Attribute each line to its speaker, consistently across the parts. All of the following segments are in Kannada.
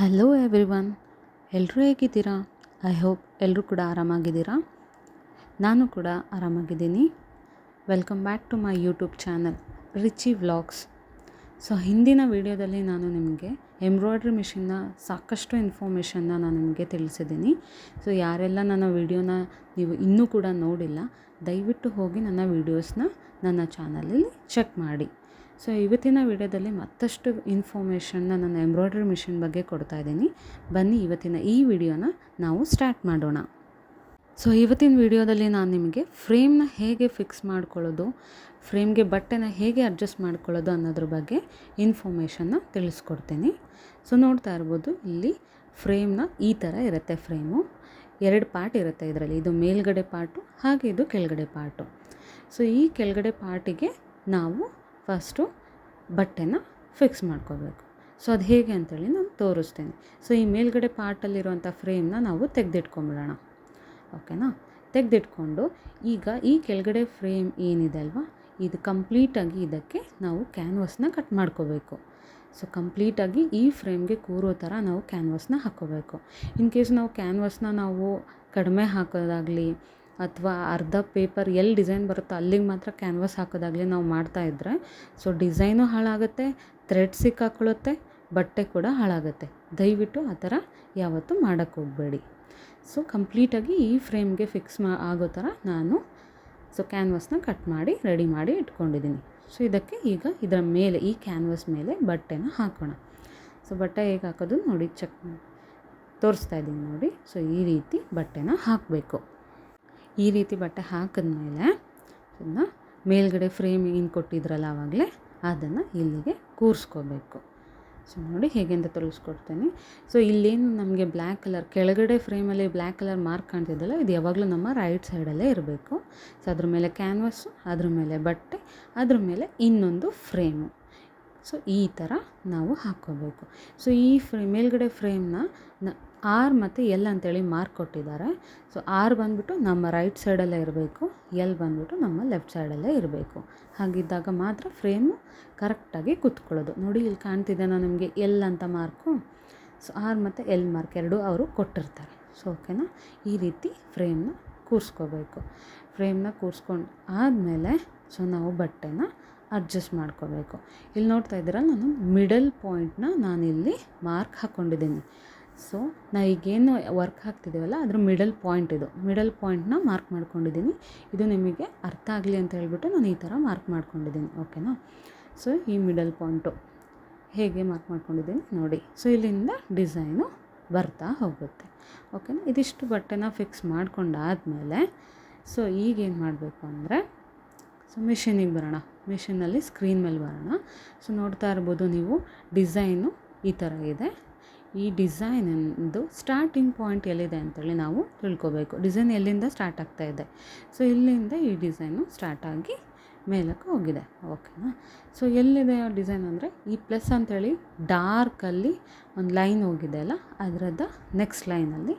Speaker 1: ಹಲೋ ಎವ್ರಿ ಒನ್ ಎಲ್ಲರೂ ಹೇಗಿದ್ದೀರಾ? ಐ ಹೋಪ್ ಎಲ್ಲರೂ ಕೂಡ ಆರಾಮಾಗಿದ್ದೀರಾ? ನಾನು ಕೂಡ ಆರಾಮಾಗಿದ್ದೀನಿ. Welcome back to my YouTube channel Richi vlogs so ಹಿಂದಿನ ವಿಡಿಯೋದಲ್ಲಿ ನಾನು ನಿಮಗೆ ಎಂಬ್ರಾಯ್ಡ್ರಿ ಮಿಷಿನ್ನ ಸಾಕಷ್ಟು ಇನ್ಫಾರ್ಮೇಷನ್ನ ನಾನು ನಿಮಗೆ ತಿಳಿಸಿದ್ದೀನಿ. ಸೊ ಯಾರೆಲ್ಲ ನನ್ನ ವಿಡಿಯೋನ ನೀವು ಇನ್ನೂ ಕೂಡ ನೋಡಿಲ್ಲ, ದಯವಿಟ್ಟು ಹೋಗಿ ನನ್ನ ವೀಡಿಯೋಸ್ನ ನನ್ನ ಚಾನಲಲ್ಲಿ ಚೆಕ್ ಮಾಡಿ. ಸೊ ಇವತ್ತಿನ ವಿಡಿಯೋದಲ್ಲಿ ಮತ್ತಷ್ಟು ಇನ್ಫಾರ್ಮೇಷನ್ನ ನಾನು ಎಂಬ್ರಾಯ್ಡ್ರಿ ಮಿಷಿನ್ ಬಗ್ಗೆ ಕೊಡ್ತಾ ಇದ್ದೀನಿ. ಬನ್ನಿ ಇವತ್ತಿನ ಈ ವಿಡಿಯೋನ ನಾವು ಸ್ಟಾರ್ಟ್ ಮಾಡೋಣ. ಸೊ ಇವತ್ತಿನ ವಿಡಿಯೋದಲ್ಲಿ ನಾನು ನಿಮಗೆ ಫ್ರೇಮ್ನ ಹೇಗೆ ಫಿಕ್ಸ್ ಮಾಡ್ಕೊಳ್ಳೋದು, ಫ್ರೇಮ್ಗೆ ಬಟ್ಟೆನ ಹೇಗೆ ಅಡ್ಜಸ್ಟ್ ಮಾಡ್ಕೊಳ್ಳೋದು ಅನ್ನೋದ್ರ ಬಗ್ಗೆ ಇನ್ಫಾರ್ಮೇಷನ್ನ ತಿಳಿಸ್ಕೊಡ್ತೀನಿ. ಸೊ ನೋಡ್ತಾ ಇರ್ಬೋದು, ಇಲ್ಲಿ ಫ್ರೇಮ್ನ ಈ ಥರ ಇರುತ್ತೆ ಫ್ರೇಮು. ಎರಡು ಪಾರ್ಟ್ ಇರುತ್ತೆ ಇದರಲ್ಲಿ. ಇದು ಮೇಲ್ಗಡೆ ಪಾರ್ಟು, ಹಾಗೆ ಇದು ಕೆಳಗಡೆ ಪಾರ್ಟು. ಸೊ ಈ ಕೆಳಗಡೆ ಪಾರ್ಟಿಗೆ ನಾವು ಫಸ್ಟು ಬಟ್ಟೆನ ಫಿಕ್ಸ್ ಮಾಡ್ಕೋಬೇಕು. ಸೊ ಅದು ಹೇಗೆ ಅಂತೇಳಿ ನಾನು ತೋರಿಸ್ತೇನೆ. ಸೊ ಈ ಮೇಲ್ಗಡೆ ಪಾರ್ಟಲ್ಲಿರುವಂಥ ಫ್ರೇಮ್ನ ನಾವು ತೆಗೆದಿಟ್ಕೊಂಬಿಡೋಣ. ಓಕೆನಾ ತೆಗೆದಿಟ್ಕೊಂಡು ಈಗ ಈ ಕೆಳಗಡೆ ಫ್ರೇಮ್ ಏನಿದೆ ಅಲ್ವಾ? ಇದು ಕಂಪ್ಲೀಟಾಗಿ ಇದಕ್ಕೆ ನಾವು ಕ್ಯಾನ್ವಸ್ನ ಕಟ್ ಮಾಡ್ಕೋಬೇಕು. ಸೊ ಕಂಪ್ಲೀಟಾಗಿ ಈ ಫ್ರೇಮ್ಗೆ ಕೂರೋ ಥರ ನಾವು ಕ್ಯಾನ್ವಸ್ನ ಹಾಕ್ಕೋಬೇಕು ಇನ್ ಕೇಸ್ ನಾವು ಕ್ಯಾನ್ವಸ್ನ ನಾವು ಕಡಿಮೆ ಹಾಕೋದಾಗಲಿ ಅಥವಾ ಅರ್ಧ ಪೇಪರ್ ಎಲ್ಲಿ ಡಿಸೈನ್ ಬರುತ್ತೋ ಅಲ್ಲಿಗೆ ಮಾತ್ರ ಕ್ಯಾನ್ವಾಸ್ ಹಾಕೋದಾಗಲಿ ನಾವು ಮಾಡ್ತಾ ಇದ್ದರೆ ಸೊ ಡಿಸೈನು ಹಾಳಾಗುತ್ತೆ ಥ್ರೆಡ್ ಸಿಕ್ಕಾಕೊಳ್ಳುತ್ತೆ, ಬಟ್ಟೆ ಕೂಡ ಹಾಳಾಗುತ್ತೆ. ದಯವಿಟ್ಟು ಆ ಥರ ಯಾವತ್ತೂ ಮಾಡೋಕ್ಕೆ ಹೋಗಬೇಡಿ. ಸೊ ಕಂಪ್ಲೀಟಾಗಿ ಈ ಫ್ರೇಮ್ಗೆ ಫಿಕ್ಸ್ ಮಾ ಆಗೋ ಥರ ನಾನು ಸೊ ಕ್ಯಾನ್ವಸ್ನ ಕಟ್ ಮಾಡಿ ರೆಡಿ ಮಾಡಿ ಇಟ್ಕೊಂಡಿದ್ದೀನಿ ಸೊ ಇದಕ್ಕೆ ಈಗ ಇದರ ಮೇಲೆ, ಈ ಕ್ಯಾನ್ವಸ್ ಮೇಲೆ ಬಟ್ಟೆನ ಹಾಕೋಣ. ಸೊ ಬಟ್ಟೆ ಹೇಗೆ ಹಾಕೋದು ನೋಡಿ ಚೆಕ್ ತೋರಿಸ್ತಾ ಇದ್ದೀನಿ ನೋಡಿ. ಸೊ ಈ ರೀತಿ ಬಟ್ಟೆನ ಹಾಕಬೇಕು. ಈ ರೀತಿ ಬಟ್ಟೆ ಹಾಕಿದ್ಮೇಲೆ ಅದನ್ನು ಮೇಲ್ಗಡೆ ಫ್ರೇಮ್ ಏನು ಕೊಟ್ಟಿದ್ರಲ್ಲ ಆವಾಗಲೇ ಅದನ್ನು ಇಲ್ಲಿಗೆ ಕೂರಿಸ್ಕೋಬೇಕು. ಸೊ ನೋಡಿ ಹೇಗೆ ಅಂತ ತಿಳಿಸ್ಕೊಡ್ತೀನಿ ಸೊ ಇಲ್ಲೇನು ನಮಗೆ ಬ್ಲ್ಯಾಕ್ ಕಲರ್ ಕೆಳಗಡೆ ಫ್ರೇಮಲ್ಲಿ ಬ್ಲ್ಯಾಕ್ ಕಲರ್ ಮಾರ್ಕ್ ಕಾಣ್ತಿದ್ದಲ್ಲ, ಇದು ಯಾವಾಗಲೂ ನಮ್ಮ ರೈಟ್ ಸೈಡಲ್ಲೇ ಇರಬೇಕು. ಸೊ ಅದ್ರ ಮೇಲೆ ಕ್ಯಾನ್ವಸ್ಸು ಅದ್ರ ಮೇಲೆ ಬಟ್ಟೆ, ಅದ್ರ ಮೇಲೆ ಇನ್ನೊಂದು ಫ್ರೇಮು ಸೊ ಈ ಥರ ನಾವು ಹಾಕ್ಕೋಬೇಕು. ಸೊ ಈ ಫ್ರೇ ಮೇಲ್ಗಡೆ ಫ್ರೇಮ್ನ ನ ಆರ್ ಮತ್ತು ಎಲ್ ಅಂತೇಳಿ ಮಾರ್ಕ್ ಕೊಟ್ಟಿದ್ದಾರೆ. ಸೊ ಆರ್ ಬಂದುಬಿಟ್ಟು ನಮ್ಮ ರೈಟ್ ಸೈಡಲ್ಲೇ ಇರಬೇಕು, ಎಲ್ ಬಂದ್ಬಿಟ್ಟು ನಮ್ಮ ಲೆಫ್ಟ್ ಸೈಡಲ್ಲೇ ಇರಬೇಕು. ಹಾಗಿದ್ದಾಗ ಮಾತ್ರ ಫ್ರೇಮು ಕರೆಕ್ಟಾಗಿ ಕೂತ್ಕೊಳ್ಳೋದು. ನೋಡಿ, ಇಲ್ಲಿ ಕಾಣ್ತಿದ್ದೇನೋ ನಿಮಗೆ ಎಲ್ ಅಂತ ಮಾರ್ಕು? ಸೊ ಆರ್ ಮತ್ತು ಎಲ್ ಮಾರ್ಕ್ ಎರಡು ಅವರು ಕೊಟ್ಟಿರ್ತಾರೆ. ಸೊ ಓಕೆನಾ ಈ ರೀತಿ ಫ್ರೇಮ್ನ ಕೂರಿಸ್ಕೋಬೇಕು. ಫ್ರೇಮ್ನ ಕೂರಿಸ್ಕೊಂಡು ಆದಮೇಲೆ ಸೊ ನಾವು ಬಟ್ಟೆನ ಅಡ್ಜಸ್ಟ್ ಮಾಡ್ಕೋಬೇಕು. ಇಲ್ಲಿ ನೋಡ್ತಾ ಇದ್ದೀರಲ್ಲ, ನಾನು ಮಿಡಲ್ ಪಾಯಿಂಟ್ನ ನಾನಿಲ್ಲಿ ಮಾರ್ಕ್ ಹಾಕ್ಕೊಂಡಿದ್ದೀನಿ. ಸೊ ನಾವು ಈಗೇನು ವರ್ಕ್ ಹಾಕ್ತಿದ್ದೀವಲ್ಲ ಅದ್ರ ಮಿಡಲ್ ಪಾಯಿಂಟ್ ಇದು. ಮಿಡಲ್ ಪಾಯಿಂಟ್ನ ಮಾರ್ಕ್ ಮಾಡ್ಕೊಂಡಿದ್ದೀನಿ ಇದು ನಿಮಗೆ ಅರ್ಥ ಆಗಲಿ ಅಂತ ಹೇಳ್ಬಿಟ್ಟು ನಾನು ಈ ಥರ ಮಾರ್ಕ್ ಮಾಡ್ಕೊಂಡಿದ್ದೀನಿ ಓಕೆನಾ ಸೊ ಈ ಮಿಡಲ್ ಪಾಯಿಂಟು ಹೇಗೆ ಮಾರ್ಕ್ ಮಾಡ್ಕೊಂಡಿದ್ದೀನಿ ನೋಡಿ. ಸೊ ಇಲ್ಲಿಂದ ಡಿಸೈನು ಬರ್ತಾ ಹೋಗುತ್ತೆ ಓಕೆನಾ ಇದಿಷ್ಟು ಬಟ್ಟೆನ ಫಿಕ್ಸ್ ಮಾಡ್ಕೊಂಡಾದಮೇಲೆ ಸೊ ಈಗೇನು ಮಾಡಬೇಕು ಅಂದರೆ ಸೊ ಮಿಷಿನಿಗೆ ಬರೋಣ. ಮಿಷಿನಲ್ಲಿ ಸ್ಕ್ರೀನ್ ಮೇಲೆ ಬರೋಣ. ಸೊ ನೋಡ್ತಾ ಇರ್ಬೋದು ನೀವು ಡಿಸೈನು ಈ ಥರ ಇದೆ. ಈ ಡಿಸೈನಿಂದು ಸ್ಟಾರ್ಟಿಂಗ್ ಪಾಯಿಂಟ್ ಎಲ್ಲಿದೆ ಅಂತೇಳಿ ನಾವು ತಿಳ್ಕೊಬೇಕು. ಡಿಸೈನ್ ಎಲ್ಲಿಂದ ಸ್ಟಾರ್ಟ್ ಆಗ್ತಾ ಇದೆ? ಸೊ, ಇಲ್ಲಿಂದ ಈ ಡಿಸೈನು ಸ್ಟಾರ್ಟ್ ಆಗಿ ಮೇಲಕ್ಕೆ ಹೋಗಿದೆ. ಓಕೆನಾ? ಸೊ, ಎಲ್ಲಿದೆ ಡಿಸೈನ್ ಅಂದರೆ ಈ ಪ್ಲಸ್ ಅಂಥೇಳಿ ಡಾರ್ಕಲ್ಲಿ ಒಂದು ಲೈನ್ ಹೋಗಿದೆ ಅಲ್ಲ ಅದರದ್ದು ನೆಕ್ಸ್ಟ್ ಲೈನಲ್ಲಿ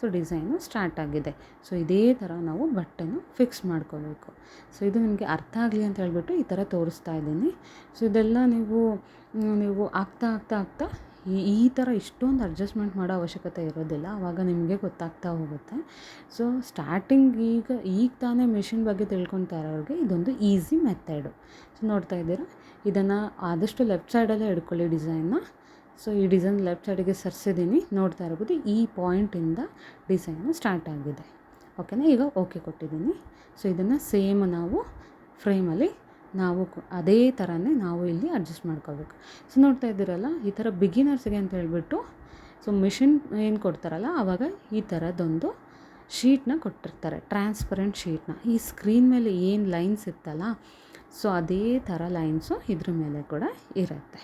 Speaker 1: ಸೊ, ಡಿಸೈನು ಸ್ಟಾರ್ಟ್ ಆಗಿದೆ. ಸೊ, ಇದೇ ಥರ ನಾವು ಬಟ್ಟೆನ ಫಿಕ್ಸ್ ಮಾಡ್ಕೋಬೇಕು. ಸೊ, ಇದು ನಿಮಗೆ ಅರ್ಥ ಆಗಲಿ ಅಂತ ಹೇಳ್ಬಿಟ್ಟು ಈ ಥರ ತೋರಿಸ್ತಾ ಇದ್ದೀನಿ. ಸೊ, ಇದೆಲ್ಲ ನೀವು ನೀವು ಆಗ್ತಾ ಆಗ್ತಾ ಆಗ್ತಾ ಈ ಈ ಥರ ಇಷ್ಟೊಂದು ಅಡ್ಜಸ್ಟ್ಮೆಂಟ್ ಮಾಡೋ ಅವಶ್ಯಕತೆ ಇರೋದಿಲ್ಲ ಆವಾಗ ನಿಮಗೆ ಗೊತ್ತಾಗ್ತಾ ಹೋಗುತ್ತೆ. ಸೊ ಸ್ಟಾರ್ಟಿಂಗ್ ಈಗ ಈಗ ತಾನೇ ಮಿಷಿನ್ ಬಗ್ಗೆ ತಿಳ್ಕೊತಾ ಇರೋರಿಗೆ ಇದೊಂದು ಈಸಿ ಮೆಥಡು ಸೊ ನೋಡ್ತಾ ಇದ್ದೀರಾ? ಇದನ್ನು ಆದಷ್ಟು ಲೆಫ್ಟ್ ಸೈಡಲ್ಲೇ ಹಿಡ್ಕೊಳ್ಳಿ ಡಿಸೈನ್ನ ಸೊ ಈ ಡಿಸೈನ್ ಲೆಫ್ಟ್ ಸೈಡಿಗೆ ಸರಿಸಿದ್ದೀನಿ. ನೋಡ್ತಾ ಇರ್ಬೋದು ಈ ಪಾಯಿಂಟಿಂದ ಡಿಸೈನ್ ಸ್ಟಾರ್ಟ್ ಆಗಿದೆ. ಓಕೆನಾ ಈಗ ಓಕೆ ಕೊಟ್ಟಿದ್ದೀನಿ. ಸೊ ಇದನ್ನು ಸೇಮ್ ನಾವು ಫ್ರೇಮಲ್ಲಿ ನಾವು ಅದೇ ಥರನೇ ನಾವು ಇಲ್ಲಿ ಅಡ್ಜಸ್ಟ್ ಮಾಡ್ಕೋಬೇಕು. ಸೊ, ನೋಡ್ತಾ ಇದ್ದೀರಲ್ಲ, ಈ ಥರ ಬಿಗಿನರ್ಸ್ಗೆ ಅಂತ ಹೇಳಿಬಿಟ್ಟು, ಸೊ ಮಿಷಿನ್ ಏನು ಕೊಡ್ತಾರಲ್ಲ ಆವಾಗ ಈ ಥರದ್ದೊಂದು ಶೀಟ್ನ ಕೊಟ್ಟಿರ್ತಾರೆ. ಟ್ರಾನ್ಸ್ಪರೆಂಟ್ ಶೀಟ್ನ. ಈ ಸ್ಕ್ರೀನ್ ಮೇಲೆ ಏನು ಲೈನ್ಸ್ ಇತ್ತಲ್ಲ, ಸೊ, ಅದೇ ಥರ ಲೈನ್ಸು ಇದ್ರ ಮೇಲೆ ಕೂಡ ಇರುತ್ತೆ.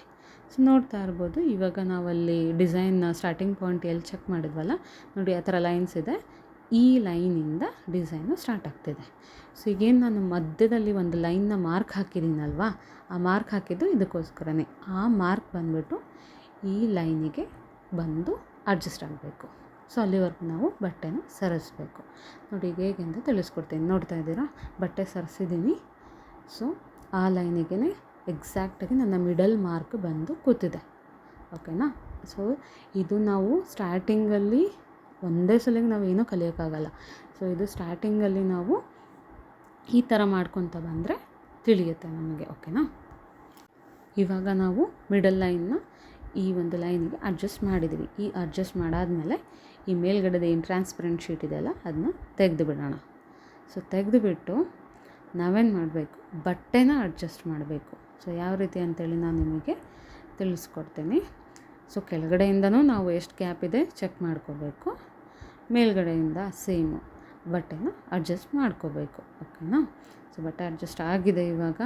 Speaker 1: ಸೊ, ನೋಡ್ತಾ ಇರ್ಬೋದು, ಇವಾಗ ನಾವಲ್ಲಿ ಡಿಸೈನ್ನ ಸ್ಟಾರ್ಟಿಂಗ್ ಪಾಯಿಂಟ್ ಎಲ್ಲಿ ಚೆಕ್ ಮಾಡಿದ್ವಲ್ಲ, ನೋಡಿ, ಆ ಥರ ಲೈನ್ಸ್ ಇದೆ. ಈ ಲೈನಿಂದ ಡಿಸೈನು ಸ್ಟಾರ್ಟ್ ಆಗ್ತಿದೆ. ಸೊ, ಈಗೇನು ನಾನು ಮಧ್ಯದಲ್ಲಿ ಒಂದು ಲೈನ್ನ ಮಾರ್ಕ್ ಹಾಕಿದ್ದೀನಲ್ವಾ? ಆ ಮಾರ್ಕ್ ಹಾಕಿದ್ದು ಇದಕ್ಕೋಸ್ಕರನೇ. ಆ ಮಾರ್ಕ್ ಬಂದುಬಿಟ್ಟು ಈ ಲೈನಿಗೆ ಬಂದು ಅಡ್ಜಸ್ಟ್ ಆಗಬೇಕು. ಸೊ, ಅಲ್ಲಿವರೆಗೂ ನಾವು ಬಟ್ಟೆನ ಸರಿಸ್ಬೇಕು. ನೋಡಿ, ಈಗ ಹೇಗೆ ಅಂತ ತಿಳಿಸ್ಕೊಡ್ತೀನಿ. ನೋಡ್ತಾ ಇದ್ದೀರಾ? ಬಟ್ಟೆ ಸರಿಸಿದ್ದೀನಿ. ಸೊ, ಆ ಲೈನಿಗೆ ಎಕ್ಸಾಕ್ಟಾಗಿ ನನ್ನ ಮಿಡಲ್ ಮಾರ್ಕ್ ಬಂದು ಕೂತಿದೆ. ಓಕೆನಾ? ಸೊ, ಇದು ನಾವು ಸ್ಟಾರ್ಟಿಂಗಲ್ಲಿ ಒಂದೇ ಸಲಿಗೆ ನಾವು ಏನೂ ಕಲಿಯೋಕ್ಕಾಗಲ್ಲ. ಸೊ ಇದು ಸ್ಟಾರ್ಟಿಂಗಲ್ಲಿ ನಾವು ಈ ಥರ ಮಾಡ್ಕೊತ ಬಂದರೆ ತಿಳಿಯುತ್ತೆ ನಮಗೆ ಓಕೆನಾ ಇವಾಗ ನಾವು ಮಿಡಲ್ ಲೈನ್ನ ಈ ಒಂದು ಲೈನಿಗೆ ಅಡ್ಜಸ್ಟ್ ಮಾಡಿದ್ದೀವಿ ಈ ಅಡ್ಜಸ್ಟ್ ಮಾಡಾದಮೇಲೆ ಈ ಮೇಲ್ಗಡೆದ ಏನು ಟ್ರಾನ್ಸ್ಪರೆಂಟ್ ಶೀಟ್ ಇದೆಯಲ್ಲ ಅದನ್ನ ತೆಗೆದು ಬಿಡೋಣ. ಸೊ ತೆಗೆದುಬಿಟ್ಟು ನಾವೇನು ಮಾಡಬೇಕು? ಬಟ್ಟೆನ ಅಡ್ಜಸ್ಟ್ ಮಾಡಬೇಕು. ಸೊ ಯಾವ ರೀತಿ ಅಂತೇಳಿ ನಾನು ನಿಮಗೆ ತಿಳಿಸ್ಕೊಡ್ತೀನಿ. ಸೊ ಕೆಳಗಡೆಯಿಂದನೂ ನಾವು ಎಷ್ಟು ಗ್ಯಾಪ್ ಇದೆ ಚೆಕ್ ಮಾಡ್ಕೋಬೇಕು. ಮೇಲ್ಗಡೆಯಿಂದ ಸೇಮು ಬಟ್ಟೆನ ಅಡ್ಜಸ್ಟ್ ಮಾಡ್ಕೋಬೇಕು, ಓಕೆನಾ? ಸೊ, ಬಟ್ಟೆ ಅಡ್ಜಸ್ಟ್ ಆಗಿದೆ ಇವಾಗ.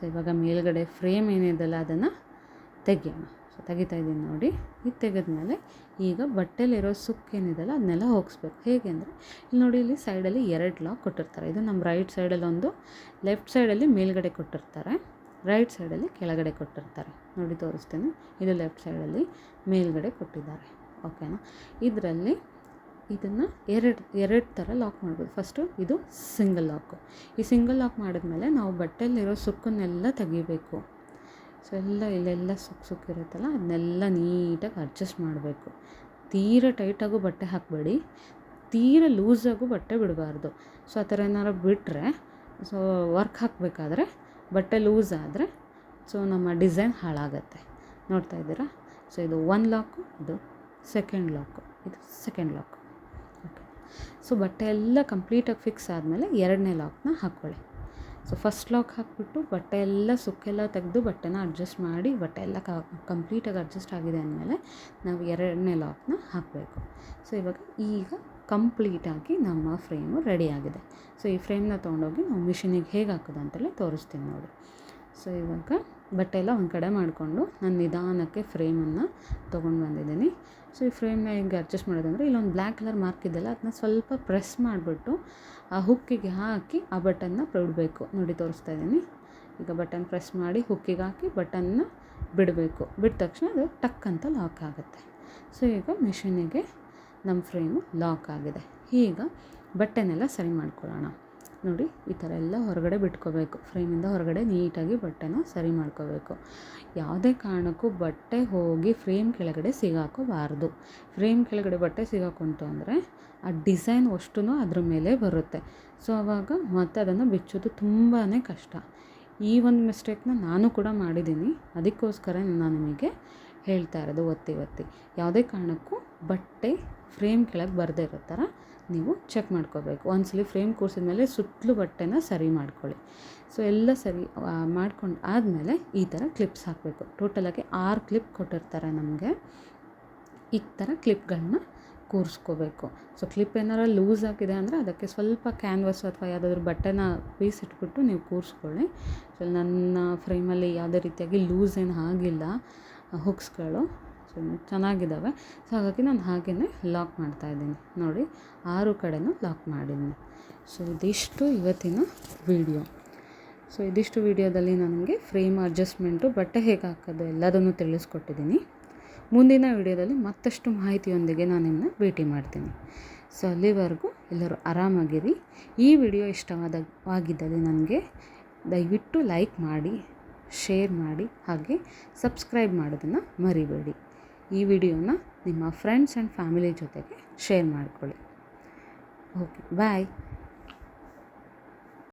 Speaker 1: ಸೊ, ಇವಾಗ ಮೇಲ್ಗಡೆ ಫ್ರೇಮ್ ಏನಿದೆಯಲ್ಲ, ಅದನ್ನು ತೆಗೆಯೋಣ. ಸೊ, ತೆಗಿತಾ ಇದ್ದೀನಿ ನೋಡಿ. ಇದು ತೆಗೆದ್ಮೇಲೆ ಈಗ ಬಟ್ಟೆಲಿರೋ ಸುಕ್ಕೇನಿದೆಯಲ್ಲ ಅದನ್ನೆಲ್ಲ ಹೋಗಿಸ್ಬೇಕು. ಹೇಗೆ ಅಂದರೆ, ಇಲ್ಲಿ ನೋಡಿ, ಇಲ್ಲಿ ಸೈಡಲ್ಲಿ ಎರಡು ಲಾಕ್ ಕೊಟ್ಟಿರ್ತಾರೆ. ಇದು ನಮ್ಮ ರೈಟ್ ಸೈಡಲ್ಲಿ ಒಂದು, ಲೆಫ್ಟ್ ಸೈಡಲ್ಲಿ ಮೇಲ್ಗಡೆ ಕೊಟ್ಟಿರ್ತಾರೆ. ರೈಟ್ ಸೈಡಲ್ಲಿ ಕೆಳಗಡೆ ಕೊಟ್ಟಿರ್ತಾರೆ. ನೋಡಿ, ತೋರಿಸ್ತೀನಿ. ಇದು ಲೆಫ್ಟ್ ಸೈಡಲ್ಲಿ ಮೇಲ್ಗಡೆ ಕೊಟ್ಟಿದ್ದಾರೆ. ಓಕೆನಾ? ಇದರಲ್ಲಿ ಇದನ್ನು ಎರಡು ಎರಡು ಥರ ಲಾಕ್ ಮಾಡ್ಬೋದು. ಫಸ್ಟು ಇದು ಸಿಂಗಲ್ ಲಾಕು ಈ ಸಿಂಗಲ್ ಲಾಕ್ ಮಾಡಿದ್ಮೇಲೆ ನಾವು ಬಟ್ಟೆಯಲ್ಲಿರೋ ಸುಕ್ಕನ್ನೆಲ್ಲ ತೆಗಿಬೇಕು. ಸೊ ಎಲ್ಲ ಇಲ್ಲೆಲ್ಲ ಸುಕ್ಕು ಸುಕ್ಕಿರುತ್ತಲ್ಲ ಅದನ್ನೆಲ್ಲ ನೀಟಾಗಿ ಅಡ್ಜಸ್ಟ್ ಮಾಡಬೇಕು. ತೀರ ಟೈಟಾಗೂ ಬಟ್ಟೆ ಹಾಕಬೇಡಿ. ತೀರ ಲೂಸಾಗೂ ಬಟ್ಟೆ ಬಿಡಬಾರ್ದು. ಸೊ ಆ ಥರ ಏನಾರು ಬಿಟ್ಟರೆ ಸೊ ವರ್ಕ್ ಹಾಕಬೇಕಾದ್ರೆ ಬಟ್ಟೆ ಲೂಸ್ ಆದರೆ ಸೊ ನಮ್ಮ ಡಿಸೈನ್ ಹಾಳಾಗತ್ತೆ. ನೋಡ್ತಾ ಇದ್ದೀರಾ? ಸೊ ಇದು ಒನ್ ಲಾಕು ಇದು ಸೆಕೆಂಡ್ ಲಾಕು ಇದು ಸೆಕೆಂಡ್ ಲಾಕು ಸೊ ಬಟ್ಟೆ ಎಲ್ಲ ಕಂಪ್ಲೀಟಾಗಿ ಫಿಕ್ಸ್ ಆದಮೇಲೆ ಎರಡನೇ ಲಾಕ್ನ ಹಾಕ್ಕೊಳ್ಳಿ. ಸೊ ಫಸ್ಟ್ ಲಾಕ್ ಹಾಕ್ಬಿಟ್ಟು ಬಟ್ಟೆ ಎಲ್ಲ, ಸುಕ್ಕೆಲ್ಲ ತೆಗೆದು ಬಟ್ಟೆನ ಅಡ್ಜಸ್ಟ್ ಮಾಡಿ ಬಟ್ಟೆ ಎಲ್ಲ ಕಂಪ್ಲೀಟಾಗಿ ಅಡ್ಜಸ್ಟ್ ಆಗಿದೆ ಅಂದಮೇಲೆ ನಾವು ಎರಡನೇ ಲಾಕ್ನ ಹಾಕಬೇಕು. ಸೊ ಇವಾಗ ಈಗ ಕಂಪ್ಲೀಟಾಗಿ ನಮ್ಮ ಫ್ರೇಮು ರೆಡಿ ಆಗಿದೆ. ಸೊ ಈ ಫ್ರೇಮ್ನ ತೊಗೊಂಡೋಗಿ ನಾವು ಮಿಷಿನಿಗೆ ಹೇಗೆ ಹಾಕೋದು ಅಂತೆಲ್ಲ ತೋರಿಸ್ತೀನಿ ನೋಡಿ. ಸೊ ಇವಾಗ ಬಟ್ಟೆ ಎಲ್ಲ ಒಂದು ಕಡೆ ಮಾಡಿಕೊಂಡು ನಾನು ನಿಧಾನಕ್ಕೆ ಫ್ರೇಮನ್ನು ತೊಗೊಂಡು ಬಂದಿದ್ದೀನಿ. ಸೊ ಈ ಫ್ರೇಮ್ನ ಹೆಂಗೆ ಅಡ್ಜಸ್ಟ್ ಮಾಡೋದಂದರೆ ಇಲ್ಲೊಂದು ಬ್ಲ್ಯಾಕ್ ಕಲರ್ ಮಾರ್ಕ್ ಇದೆಯಲ್ಲ ಅದನ್ನ ಸ್ವಲ್ಪ ಪ್ರೆಸ್ ಮಾಡಿಬಿಟ್ಟು ಆ ಹುಕ್ಕಿಗೆ ಹಾಕಿ ಆ ಬಟನ್ನ ಬಿಡಬೇಕು. ನೋಡಿ ತೋರಿಸ್ತಾ ಇದ್ದೀನಿ. ಈಗ ಬಟನ್ ಪ್ರೆಸ್ ಮಾಡಿ ಹುಕ್ಕಿಗೆ ಹಾಕಿ ಬಟನ್ನ ಬಿಡಬೇಕು. ಬಿಟ್ಟ ತಕ್ಷಣ ಅದು ಟಕ್ ಅಂತ ಲಾಕ್ ಆಗುತ್ತೆ. ಸೊ ಈಗ ಮಿಷಿನಿಗೆ ನಮ್ಮ ಫ್ರೇಮು ಲಾಕ್ ಆಗಿದೆ. ಈಗ ಬಟ್ಟೆನೆಲ್ಲ ಸರಿ ಮಾಡ್ಕೊಳ್ಳೋಣ. ನೋಡಿ, ಈ ಥರ ಎಲ್ಲ ಹೊರಗಡೆ ಬಿಟ್ಕೋಬೇಕು. ಫ್ರೇಮಿಂದ ಹೊರಗಡೆ ನೀಟಾಗಿ ಬಟ್ಟೆನ ಸರಿ ಮಾಡ್ಕೋಬೇಕು. ಯಾವುದೇ ಕಾರಣಕ್ಕೂ ಬಟ್ಟೆ ಹೋಗಿ ಫ್ರೇಮ್ ಕೆಳಗಡೆ ಸಿಗಾಕೋಬಾರ್ದು. ಫ್ರೇಮ್ ಕೆಳಗಡೆ ಬಟ್ಟೆ ಸಿಗಾಕೊಂತು ಅಂದರೆ, ಆ ಡಿಸೈನ್ ಅಷ್ಟೂ ಅದ್ರ ಮೇಲೆ ಬರುತ್ತೆ. ಸೊ ಆವಾಗ ಮತ್ತೆ ಅದನ್ನು ಬಿಚ್ಚೋದು ತುಂಬಾ ಕಷ್ಟ. ಈ ಒಂದು ಮಿಸ್ಟೇಕ್ನ ನಾನು ಕೂಡ ಮಾಡಿದ್ದೀನಿ. ಅದಕ್ಕೋಸ್ಕರ ನಾನು ನಿಮಗೆ ಹೇಳ್ತಾ ಇರೋದು ಒತ್ತಿ ಒತ್ತಿ. ಯಾವುದೇ ಕಾರಣಕ್ಕೂ ಬಟ್ಟೆ ಫ್ರೇಮ್ ಕೆಳಗೆ ಬರದೇ ಇರೋ ಥರ ನೀವು ಚೆಕ್ ಮಾಡ್ಕೋಬೇಕು. ಒಂದ್ಸಲಿ ಫ್ರೇಮ್ ಕೂರಿಸಿದ ಮೇಲೆ ಸುತ್ತಲೂ ಬಟ್ಟೆನ ಸರಿ ಮಾಡ್ಕೊಳ್ಳಿ. ಸೊ, ಎಲ್ಲ ಸರಿ ಮಾಡ್ಕೊಂಡು ಆದಮೇಲೆ ಈ ಥರ ಕ್ಲಿಪ್ಸ್ ಹಾಕಬೇಕು. ಟೋಟಲಾಗಿ ಆರು ಕ್ಲಿಪ್ ಕೊಟ್ಟಿರ್ತಾರೆ ನಮಗೆ. ಈ ಥರ ಕ್ಲಿಪ್ಗಳನ್ನ ಕೂರಿಸ್ಕೋಬೇಕು. ಸೊ, ಕ್ಲಿಪ್ ಏನಾರು ಲೂಸ್ ಆಗಿದೆ ಅಂದರೆ ಅದಕ್ಕೆ ಸ್ವಲ್ಪ ಕ್ಯಾನ್ವಸ್ ಅಥವಾ ಯಾವುದಾದ್ರೂ ಬಟ್ಟೆನ ಪೀಸ್ ಇಟ್ಬಿಟ್ಟು ನೀವು ಕೂರಿಸ್ಕೊಳ್ಳಿ. ಸೊ, ನನ್ನ ಫ್ರೇಮಲ್ಲಿ ಯಾವುದೇ ರೀತಿಯಾಗಿ ಲೂಸ್ ಏನು ಆಗಿಲ್ಲ. ಹುಕ್ಸ್ಗಳು ಸೊ ಚೆನ್ನಾಗಿದ್ದಾವೆ. ಸೊ ಹಾಗಾಗಿ ನಾನು ಹಾಗೆಯೇ ಲಾಕ್ ಮಾಡ್ತಾಯಿದ್ದೀನಿ ನೋಡಿ, ಆರು ಕಡೆನೂ ಲಾಕ್ ಮಾಡಿದ್ದೀನಿ. ಸೊ ಇದಿಷ್ಟು ಇವತ್ತಿನ ವಿಡಿಯೋ ಸೊ ಇದಿಷ್ಟು ವಿಡಿಯೋದಲ್ಲಿ ನನಗೆ ಫ್ರೇಮ್ ಅಡ್ಜಸ್ಟ್ಮೆಂಟು ಬಟ್ಟೆ ಹೇಗೆ ಹಾಕೋದು ಎಲ್ಲದನ್ನು ತಿಳಿಸ್ಕೊಟ್ಟಿದ್ದೀನಿ. ಮುಂದಿನ ವಿಡಿಯೋದಲ್ಲಿ ಮತ್ತಷ್ಟು ಮಾಹಿತಿಯೊಂದಿಗೆ ನಾನು ನಿಮ್ಮನ್ನ ಭೇಟಿ ಮಾಡ್ತೀನಿ. ಸೊ ಅಲ್ಲಿವರೆಗೂ ಎಲ್ಲರೂ ಆರಾಮಾಗಿರಿ. ಈ ವಿಡಿಯೋ ಇಷ್ಟವಾದ, ಆಗಿದ್ದಲ್ಲಿ ನನಗೆ ದಯವಿಟ್ಟು ಲೈಕ್ ಮಾಡಿ. ಶೇರ್ ಮಾಡಿ ಹಾಗೆ ಸಬ್ಸ್ಕ್ರೈಬ್ ಮಾಡೋದನ್ನು ಮರಿಬೇಡಿ. ಈ ವಿಡಿಯೋನ ನಿಮ್ಮ ಫ್ರೆಂಡ್ಸ್ ಆ್ಯಂಡ್ ಫ್ಯಾಮಿಲಿ ಜೊತೆಗೆ ಶೇರ್ ಮಾಡಿಕೊಳ್ಳಿ. Okay bye